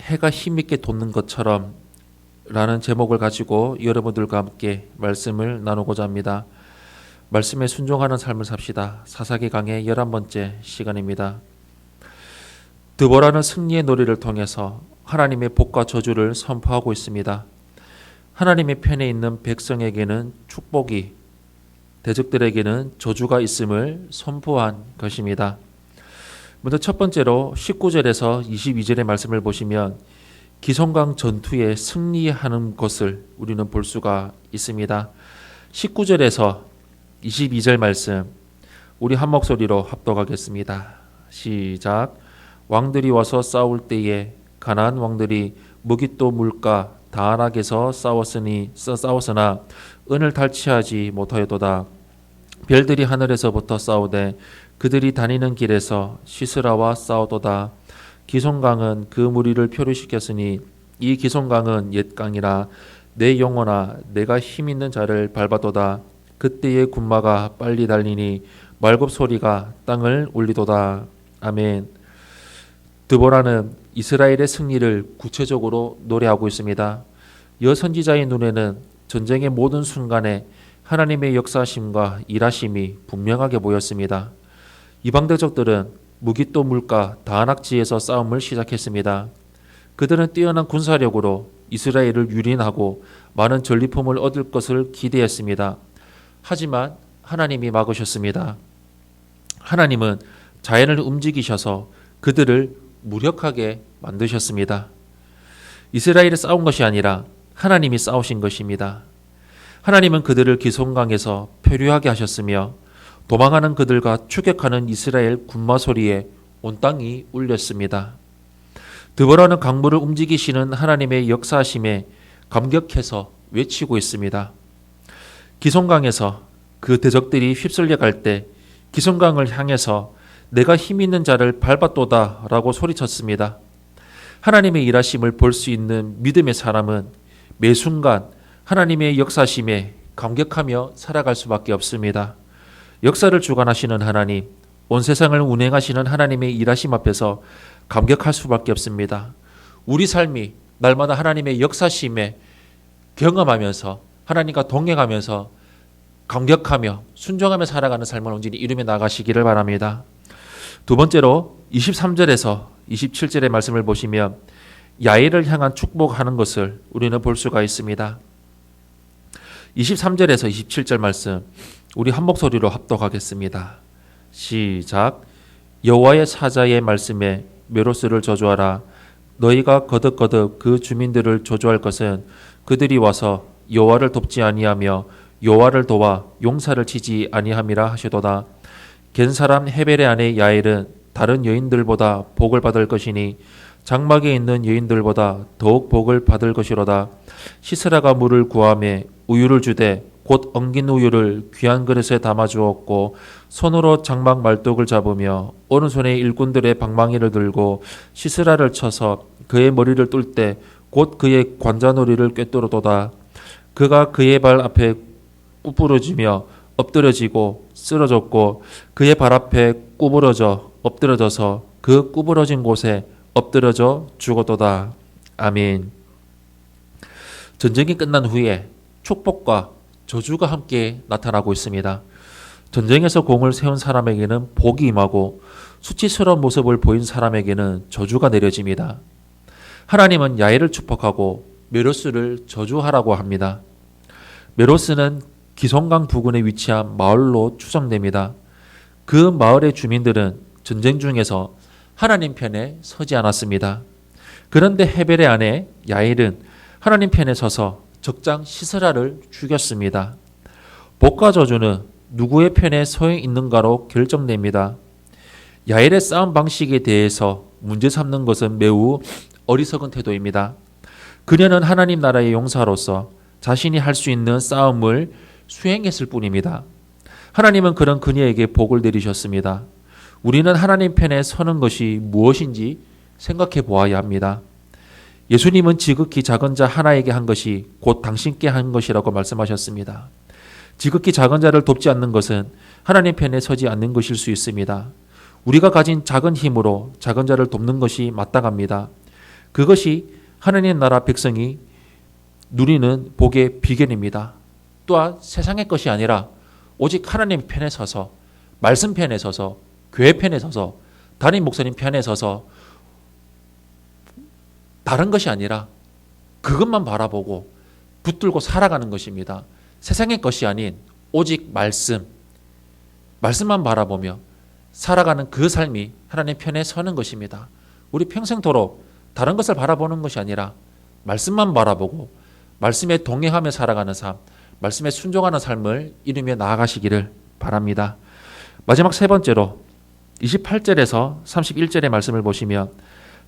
해가 힘있게 돋는 것처럼 라는 제목을 가지고 여러분들과 함께 말씀을 나누고자 합니다. 말씀에 순종하는 삶을 삽시다. 사사기 강의 11번째 시간입니다. 드보라는 승리의 노래를 통해서 하나님의 복과 저주를 선포하고 있습니다. 하나님의 편에 있는 백성에게는 축복이 대적들에게는 저주가 있음을 선포한 것입니다. 먼저 첫 번째로 19절에서 22절의 말씀을 보시면 기성강 전투에 승리하는 것을 우리는 볼 수가 있습니다. 19절에서 22절 말씀 우리 한 목소리로 합독하겠습니다. 시작. 왕들이 와서 싸울 때에 가나안 왕들이 무기또 물가 다안악에서 싸웠으니 싸웠으나 은을 탈취하지 못하였도다. 별들이 하늘에서부터 싸우되 그들이 다니는 길에서 시스라와 싸우도다. 기송강은 그 무리를 표류시켰으니 이 기송강은 옛 강이라 내 영혼아 내가 힘 있는 자를 밟아도다. 그때의 군마가 빨리 달리니 말굽 소리가 땅을 울리도다. 아멘. 드보라는 이스라엘의 승리를 구체적으로 노래하고 있습니다. 여 선지자의 눈에는 전쟁의 모든 순간에 하나님의 역사심과 일하심이 분명하게 보였습니다. 이방 대적들은 무기또 물가 다낙지에서 싸움을 시작했습니다. 그들은 뛰어난 군사력으로 이스라엘을 유린하고 많은 전리품을 얻을 것을 기대했습니다. 하지만 하나님이 막으셨습니다. 하나님은 자연을 움직이셔서 그들을 무력하게 만드셨습니다. 이스라엘이 싸운 것이 아니라 하나님이 싸우신 것입니다. 하나님은 그들을 기송강에서 표류하게 하셨으며 도망하는 그들과 추격하는 이스라엘 군마 소리에 온 땅이 울렸습니다. 드보라는 강물을 움직이시는 하나님의 역사심에 감격해서 외치고 있습니다. 기송강에서 그 대적들이 휩쓸려 갈 때 기송강을 향해서 내가 힘 있는 자를 밟았도다 라고 소리쳤습니다. 하나님의 일하심을 볼 수 있는 믿음의 사람은 매 순간 하나님의 역사심에 감격하며 살아갈 수밖에 없습니다. 역사를 주관하시는 하나님, 온 세상을 운행하시는 하나님의 일하심 앞에서 감격할 수밖에 없습니다. 우리 삶이 날마다 하나님의 역사심에 경험하면서 하나님과 동행하면서 감격하며 순종하며 살아가는 삶을 온전히 이루며 나가시기를 바랍니다. 두 번째로 23절에서 27절의 말씀을 보시면 야일을 향한 축복하는 것을 우리는 볼 수가 있습니다. 23절에서 27절 말씀 우리 한 목소리로 합독하겠습니다. 시작. 여호와의 사자의 말씀에 메로스를 저주하라. 너희가 거듭거듭 그 주민들을 저주할 것은 그들이 와서 여호와를 돕지 아니하며 여호와를 도와 용사를 치지 아니함이라 하시도다. 겐 사람 헤벨의 아내 야엘은 다른 여인들보다 복을 받을 것이니 장막에 있는 여인들보다 더욱 복을 받을 것이로다. 시스라가 물을 구함에 우유를 주되 곧 엉긴 우유를 귀한 그릇에 담아 주었고 손으로 장막 말뚝을 잡으며 오른손에 일꾼들의 방망이를 들고 시스라를 쳐서 그의 머리를 뚫 때 곧 그의 관자놀이를 꿰뚫어도다. 그가 그의 발 앞에 꾸부러지며 엎드려지고 쓰러졌고 그의 발 앞에 구부러져 엎드려져서 그 구부러진 곳에 엎드려져 죽었도다. 아멘. 전쟁이 끝난 후에 축복과 저주가 함께 나타나고 있습니다. 전쟁에서 공을 세운 사람에게는 복이 임하고 수치스러운 모습을 보인 사람에게는 저주가 내려집니다. 하나님은 야일을 축복하고 메로스를 저주하라고 합니다. 메로스는 기송강 부근에 위치한 마을로 추정됩니다. 그 마을의 주민들은 전쟁 중에서 하나님 편에 서지 않았습니다. 그런데 헤벨의 아내 야일은 하나님 편에 서서 적장 시스라를 죽였습니다. 복과 저주는 누구의 편에 서 있는가로 결정됩니다. 야일의 싸움 방식에 대해서 문제 삼는 것은 매우 어리석은 태도입니다. 그녀는 하나님 나라의 용사로서 자신이 할 수 있는 싸움을 수행했을 뿐입니다. 하나님은 그런 그녀에게 복을 내리셨습니다. 우리는 하나님 편에 서는 것이 무엇인지 생각해 보아야 합니다. 예수님은 지극히 작은 자 하나에게 한 것이 곧 당신께 한 것이라고 말씀하셨습니다. 지극히 작은 자를 돕지 않는 것은 하나님 편에 서지 않는 것일 수 있습니다. 우리가 가진 작은 힘으로 작은 자를 돕는 것이 마땅합니다. 그것이 하느님 나라 백성이 누리는 복의 비결입니다. 또한 세상의 것이 아니라 오직 하나님 편에 서서 말씀 편에 서서 교회 편에 서서 담임 목사님 편에 서서 다른 것이 아니라 그것만 바라보고 붙들고 살아가는 것입니다. 세상의 것이 아닌 오직 말씀, 말씀만 바라보며 살아가는 그 삶이 하나님 편에 서는 것입니다. 우리 평생도록 다른 것을 바라보는 것이 아니라 말씀만 바라보고 말씀에 동행하며 살아가는 삶, 말씀에 순종하는 삶을 이루며 나아가시기를 바랍니다. 마지막 세 번째로 28절에서 31절의 말씀을 보시면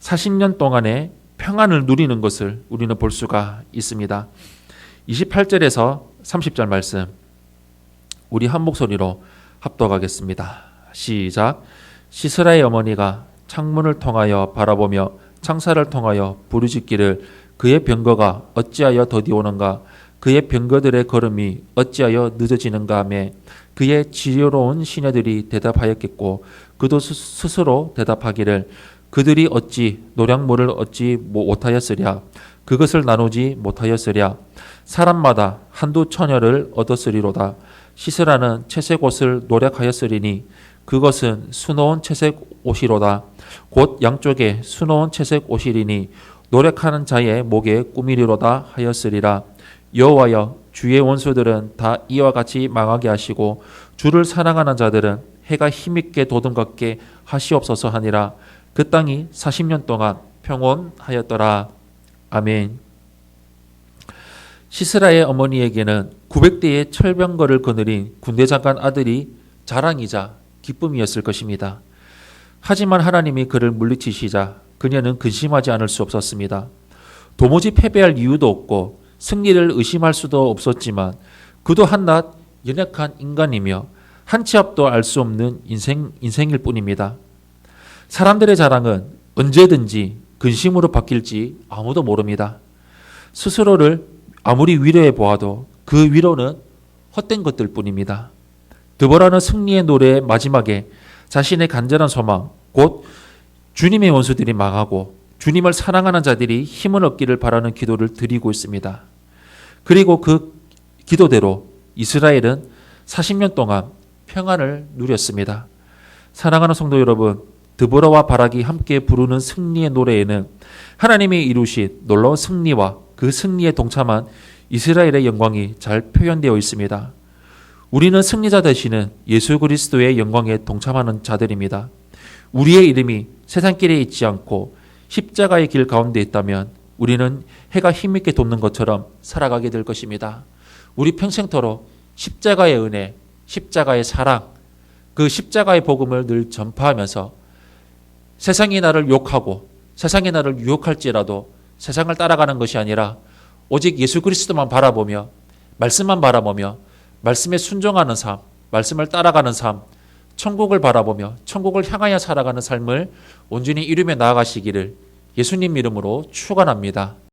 40년 동안의 평안을 누리는 것을 우리는 볼 수가 있습니다. 28절에서 30절 말씀 우리 한 목소리로 합독하겠습니다. 시작. 시스라의 어머니가 창문을 통하여 바라보며 창사를 통하여 부르짖기를 그의 병거가 어찌하여 더디오는가 그의 병거들의 걸음이 어찌하여 늦어지는가 하며 그의 지혜로운 시녀들이 대답하였겠고 그도 스- 스스로 대답하기를 그들이 어찌 노량물을 얻지 못하였으랴? 그것을 나누지 못하였으랴? 사람마다 한두 처녀를 얻었으리로다. 시스라는 채색 옷을 노력하였으리니 그것은 수놓은 채색 옷이로다. 곧 양쪽에 수놓은 채색 옷이리니 노력하는 자의 목에 꾸미리로다 하였으리라. 여호와여 주의 원수들은 다 이와 같이 망하게 하시고 주를 사랑하는 자들은 해가 힘있게 도든갑게 하시옵소서 하니라 그 땅이 40년 동안 평온하였더라 아멘 시스라의 어머니에게는 900대의 철병거를 거느린 군대 장관 아들이 자랑이자 기쁨이었을 것입니다. 하지만 하나님이 그를 물리치시자 그녀는 근심하지 않을 수 없었습니다. 도무지 패배할 이유도 없고 승리를 의심할 수도 없었지만 그도 한낱 연약한 인간이며 한 치 앞도 알 수 없는 인생, 인생일 뿐입니다. 사람들의 자랑은 언제든지 근심으로 바뀔지 아무도 모릅니다. 스스로를 아무리 위로해 보아도 그 위로는 헛된 것들 뿐입니다. 드보라는 승리의 노래의 마지막에 자신의 간절한 소망, 곧 주님의 원수들이 망하고 주님을 사랑하는 자들이 힘을 얻기를 바라는 기도를 드리고 있습니다. 그리고 그 기도대로 이스라엘은 40년 동안 평안을 누렸습니다. 사랑하는 성도 여러분, 드보라와 바락이 함께 부르는 승리의 노래에는 하나님이 이루신 놀라운 승리와 그 승리에 동참한 이스라엘의 영광이 잘 표현되어 있습니다. 우리는 승리자 되시는 예수 그리스도의 영광에 동참하는 자들입니다. 우리의 이름이 세상길에 있지 않고 십자가의 길 가운데 있다면 우리는 해가 힘있게 돋는 것처럼 살아가게 될 것입니다. 우리 평생토록 십자가의 은혜, 십자가의 사랑, 그 십자가의 복음을 늘 전파하면서 세상이 나를 욕하고 세상이 나를 유혹할지라도 세상을 따라가는 것이 아니라 오직 예수 그리스도만 바라보며 말씀만 바라보며 말씀에 순종하는 삶, 말씀을 따라가는 삶, 천국을 바라보며 천국을 향하여 살아가는 삶을 온전히 이루며 나아가시기를 예수님 이름으로 축원합니다.